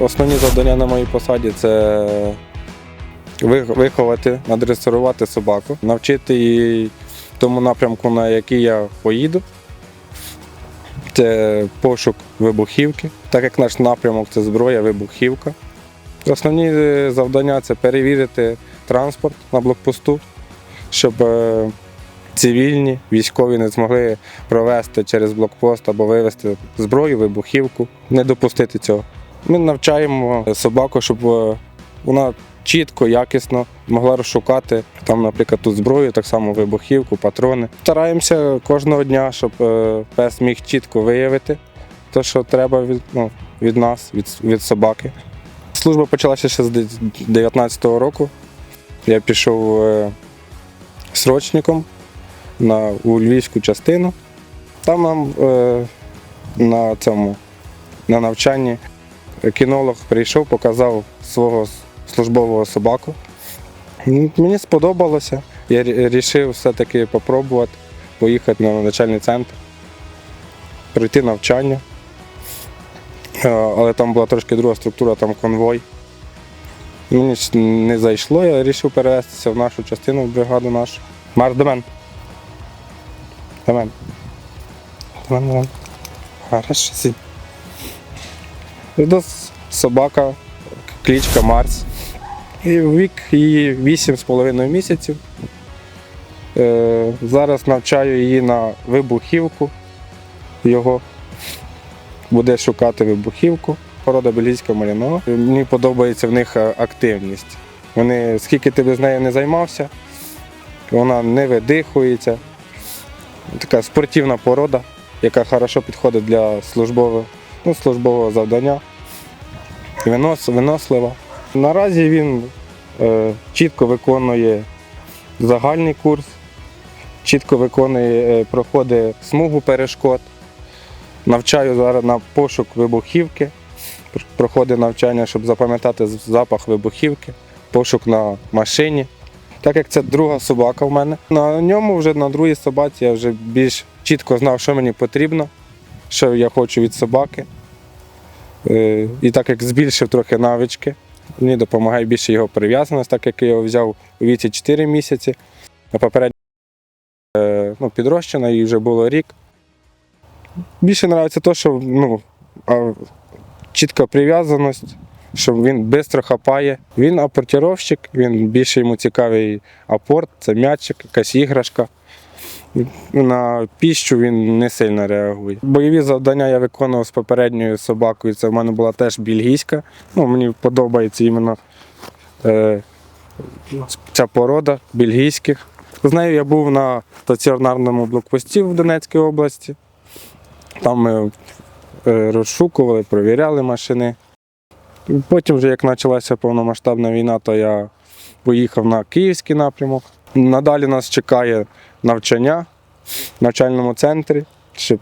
Основні завдання на моїй посаді це виховати, надресирувати собаку, навчити її тому напрямку, на який я поїду. Це пошук вибухівки, так як наш напрямок це зброя, вибухівка. Основні е, завдання це перевірити транспорт на блокпосту, щоб е, цивільні військові не змогли провести через блокпост або вивезти зброю, вибухівку, не допустити цього. Ми навчаємо собаку, щоб е, вона чітко, якісно могла розшукати там, наприклад, тут зброю, так само вибухівку, патрони. Стараємося кожного дня, щоб е, пес міг чітко виявити те, що треба від, ну, від нас, від, від собаки. Служба почалася ще з 19-го року. Я пішов е, срочником на, у львівську частину. Там нам е, на цьому на навчанні кінолог прийшов, показав свого службового собаку. Мені сподобалося. Я вирішив все-таки спробувати поїхати на навчальний центр, пройти навчання. Е, Але там була трошки друга структура, там конвой. Мені не зайшло, я вирішив перевестися в нашу частину, в бригаду нашу. Марш до мене. До мене. До мене. Хорошо, сі. Це собака, кличка Марс. І вік її 8,5 місяців. Е, зараз навчаю її на вибухівку. Його буде шукати вибухівку. Порода бельгійська малінова. Мені подобається в них е, активність. Вони, скільки ти без неї не займався, вона не видихується. Така спортивна порода, яка хорошо підходить для службового, ну, службового завдання. Винос, винослива. Наразі він е, чітко виконує загальний курс, чітко виконує, е, проходить смугу перешкод. Навчаю зараз на пошук вибухівки. Проходить навчання, щоб запам'ятати запах вибухівки, пошук на машині. Так як це друга собака в мене. На ньому вже на другій собаці я вже більш чітко знав, що мені потрібно, що я хочу від собаки. Е, І так як збільшив трохи навички, мені допомагає більше його прив'язаність, так як я його взяв у віці 4 місяці. А попередньо е, ну, підрощена, їй вже було рік. Більше подобається те, що ну, чітка прив'язаність, що він швидко хапає. Він апортіровщик, він більше йому цікавий апорт, це м'ячик, якась іграшка. На піщу він не сильно реагує. Бойові завдання я виконував з попередньою собакою. Це в мене була теж бельгійська. Ну, мені подобається іменно е, ця порода бельгійських. З нею я був на стаціонарному блокпості в Донецькій області. Там ми е, розшукували, провіряли машини. Потім, вже як почалася повномасштабна війна, то я поїхав на київський напрямок. Надалі нас чекає навчання в навчальному центрі, щоб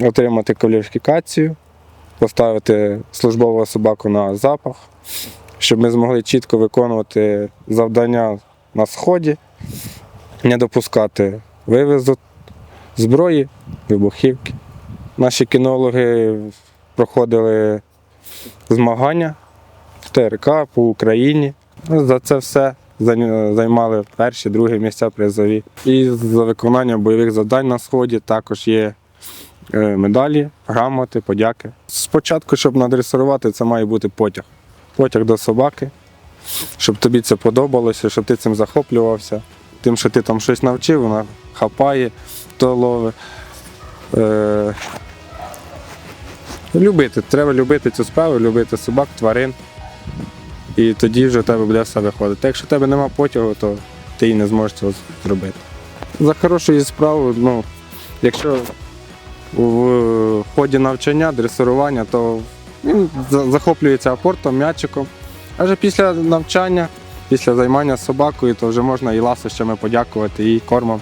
отримати кваліфікацію, поставити службову собаку на запах, щоб ми змогли чітко виконувати завдання на сході, не допускати вивезу зброї, вибухівки. Наші кінологи проходили змагання в ТРК по Україні. За це все займали перші, другі місця призові. І за виконання бойових завдань на сході також є е, медалі, грамоти, подяки. Спочатку, щоб надресирувати, це має бути потяг. Потяг до собаки, щоб тобі це подобалося, щоб ти цим захоплювався. Тим, що ти там щось навчив, вона хапає, то ловить. Е, любити, треба любити цю справу, любити собак, тварин. І тоді вже в тебе буде все виходити. Якщо в тебе нема потягу, то ти і не зможеш цього зробити. За хорошою справою, ну, якщо в ході навчання, дресирування, то він захоплюється апортом, м'ячиком. А вже після навчання, після займання собакою, то вже можна і ласощами подякувати, і кормом.